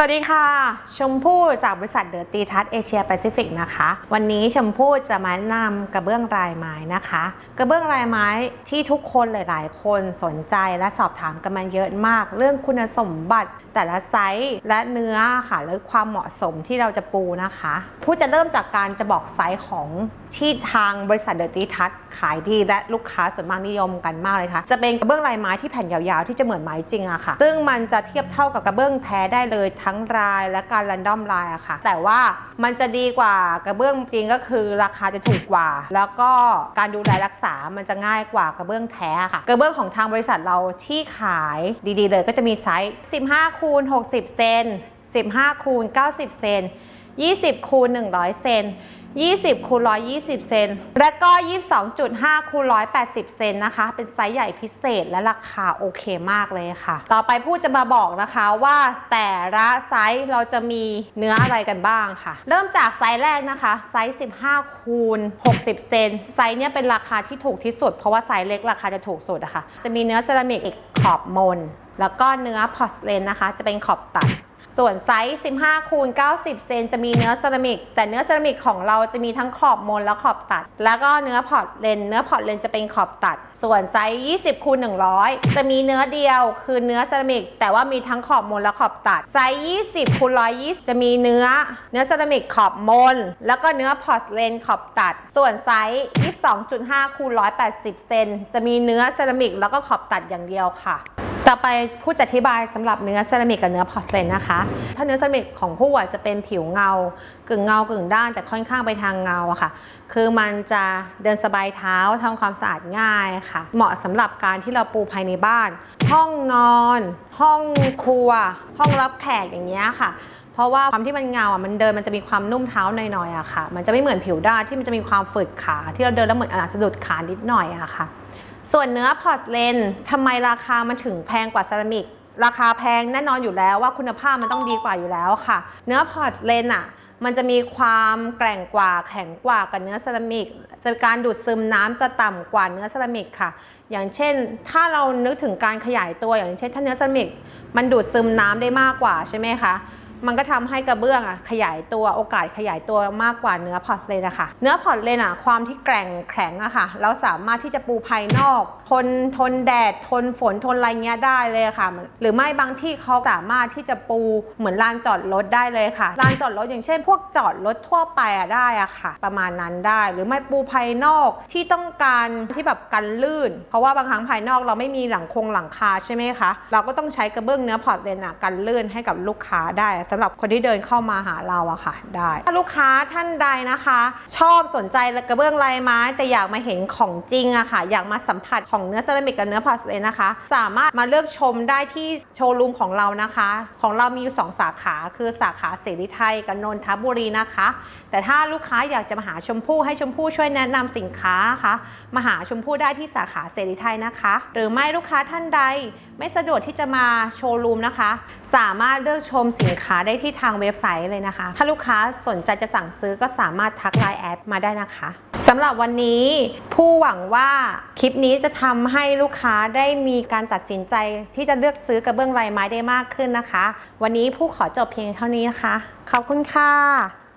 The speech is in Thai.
สวัสดีค่ะ ชมพู่จากบริษัทเดอะตีทัศเอเชียแปซิฟิกนะคะ วันนี้ชมพู่จะมาแนะนำกระเบื้องลายไม้นะคะ กระเบื้องลายไม้ที่ทุกคนหลาย ๆ คนสนใจและสอบถามกันมาเยอะมาก เรื่องคุณสมบัติแต่ละไซส์และเนื้อค่ะและความเหมาะสมที่เราจะปูนะคะ ผู้จะเริ่มจากการจะบอกไซส์ของที่ทางบริษัทเดอะตีทัศขายดีและลูกค้าส่วนมากนิยมกันมากเลยค่ะ จะเป็นกระเบื้องลายไม้ที่แผ่นยาวๆ ที่จะเหมือนไม้จริงอะค่ะ ซึ่งมันจะเทียบเท่ากับกระเบื้องแท้ได้เลยทั้งลายและการรันดอมลายอะค่ะ แต่ว่ามันจะดีกว่ากระเบื้องจริงก็คือราคาจะถูกกว่า แล้วก็การดูแลรักษา มันจะง่ายกว่ากระเบื้องแท้ค่ะ กระเบื้องของทางบริษัทเราที่ขายดีๆ เลยก็จะมีไซส์ 15คูณ60 เซน15คูณ90 เซน20คูณ100 เซน 20คูณ120 เซน และก็ 22.5คูณ180 เซนนะคะ เป็นไซส์ใหญ่พิเศษและราคาโอเคมากเลยค่ะ ต่อไปผู้จะมาบอกนะคะว่าแต่ละไซส์เราจะมีเนื้ออะไรกันบ้างค่ะ เริ่มจากไซส์แรกนะคะ ไซส์ 15คูณ60 เซน ไซส์เนี้ยเป็นราคาที่ถูกที่สุด เพราะว่าไซส์เล็กราคาจะถูกสุดอะค่ะจะมีเนื้อเซรามิกอีกขอบมน แล้วก็เนื้อพอร์สเลนนะคะ จะเป็นขอบตัด ส่วนไซส์ 15 คูณ 90 เซนจะมีเนื้อเซรามิก แต่เนื้อเซรามิกของเราจะมีทั้งขอบมนและขอบตัด แล้วก็เนื้อพอร์ตเลน เนื้อพอร์ตเลนจะเป็นขอบตัด ส่วนไซส์ 20 คูณ 100 จะมีเนื้อเดียวคือเนื้อเซรามิก แต่ว่ามีทั้งขอบมนและขอบตัด ไซส์ 20 คูณ 120 จะมีเนื้อ เนื้อเซรามิกขอบมน แล้วก็เนื้อพอร์ตเลนขอบตัด ส่วนไซส์ 22.5 คูณ 180 เซนจะมีเนื้อเซรามิกแล้วก็ขอบตัดอย่างเดียวค่ะ ต่อไปผู้จะอธิบายสำหรับเนื้อเซรามิกกับเนื้อพอร์ตเลนนะคะ ถ้าเนื้อเซรามิกของผู้อะจะเป็นผิวเงา กึ่งเงากึ่งด้าน แต่ค่อนข้างไปทางเงาอะค่ะ คือมันจะเดินสบายเท้าทำความสะอาดง่ายค่ะ เหมาะสำหรับการที่เราปูภายในบ้าน ห้องนอน ห้องครัว ห้องรับแขกอย่างเงี้ยค่ะ เพราะว่าความที่มันเงาอะมันเดินมันจะมีความนุ่มเท้าหน่อยๆอะค่ะ มันจะไม่เหมือนผิวด้านที่มันจะมีความฝืดขาที่เราเดินแล้วเหมือนอาจจะดุดขานิดหน่อยอะค่ะ ส่วนเนื้อพอร์ตเลนทำไมราคามันถึงแพงกว่าเซรามิกราคาแพงแน่นอนอยู่แล้วว่าคุณภาพมันต้องดีกว่าอยู่แล้วค่ะ เนื้อพอร์ตเลนอะมันจะมีความแกร่งกว่าแข็งกว่ากับเนื้อเซรามิกจะการดูดซึมน้ำจะต่ำกว่าเนื้อเซรามิกค่ะ อย่างเช่น ถ้าเรานึกถึงการขยายตัวอย่างเช่นถ้าเนื้อเซรามิกมันดูดซึมน้ำได้มากกว่าใช่ไหมคะ มันก็ทำให้กระเบื้องอะขยายตัวโอกาสขยายตัวมากกว่าเนื้อพอร์ตเลนอะค่ะ เนื้อพอร์ตเลนอะความที่แกร่งแข็งอะค่ะเราสามารถที่จะปูภายนอก ทนทนแดด ทนฝนทนอะไรเงี้ยได้เลยค่ะ หรือไม่บางที่เขาสามารถที่จะปูเหมือนลานจอดรถได้เลยค่ะลานจอดรถอย่างเช่น พวกจอดรถทั่วไปอะได้อะค่ะ ประมาณนั้นได้ หรือไม่ปูภายนอกที่ต้องการที่แบบกันลื่น เพราะว่าบางครั้งภายนอกเราไม่มีหลังคงหลังคาใช่ไหมคะเราก็ต้องใช้กระเบื้องเนื้อพอร์ตเลนอะกันลื่นให้กับลูกค้าได้สำหรับคนที่เดินเข้ามาหาเราอะค่ะ ได้ ถ้าลูกค้าท่านใดนะคะ ชอบสนใจกระเบื้องลายไม้ แต่อยากมาเห็นของจริงอะค่ะ อยากมาสัมผัสของเนื้อเซรามิกกับเนื้อพอร์สเลนนะคะ สามารถมาเลือกชมได้ที่โชว์รูมของเรานะคะ ของเรามีอยู่ 2 สาขา คือสาขาเสรีไทยกับนนทบุรีนะคะ แต่ถ้าลูกค้าอยากจะมาหาชมพู่ให้ชมพู่ช่วยแนะนำสินค้านะคะมาหาชมพู่ได้ที่สาขาเสรีไทยนะคะ หรือไม่ลูกค้าท่านใด ไม่สะดวกที่จะมาโชว์รูมนะคะ สามารถเลือกชมสินค้าได้ที่ทางเว็บไซต์เลยนะคะ ถ้าลูกค้าสนใจจะสั่งซื้อก็สามารถทักไลน์แอดมาได้นะคะสำหรับวันนี้ผู้หวังว่าคลิปนี้จะทำให้ลูกค้าได้มีการตัดสินใจที่จะเลือกซื้อกระเบื้องลายไม้ได้มากขึ้นนะคะ วันนี้ผู้ขอจบเพียงเท่านี้นะคะ ขอบคุณค่ะ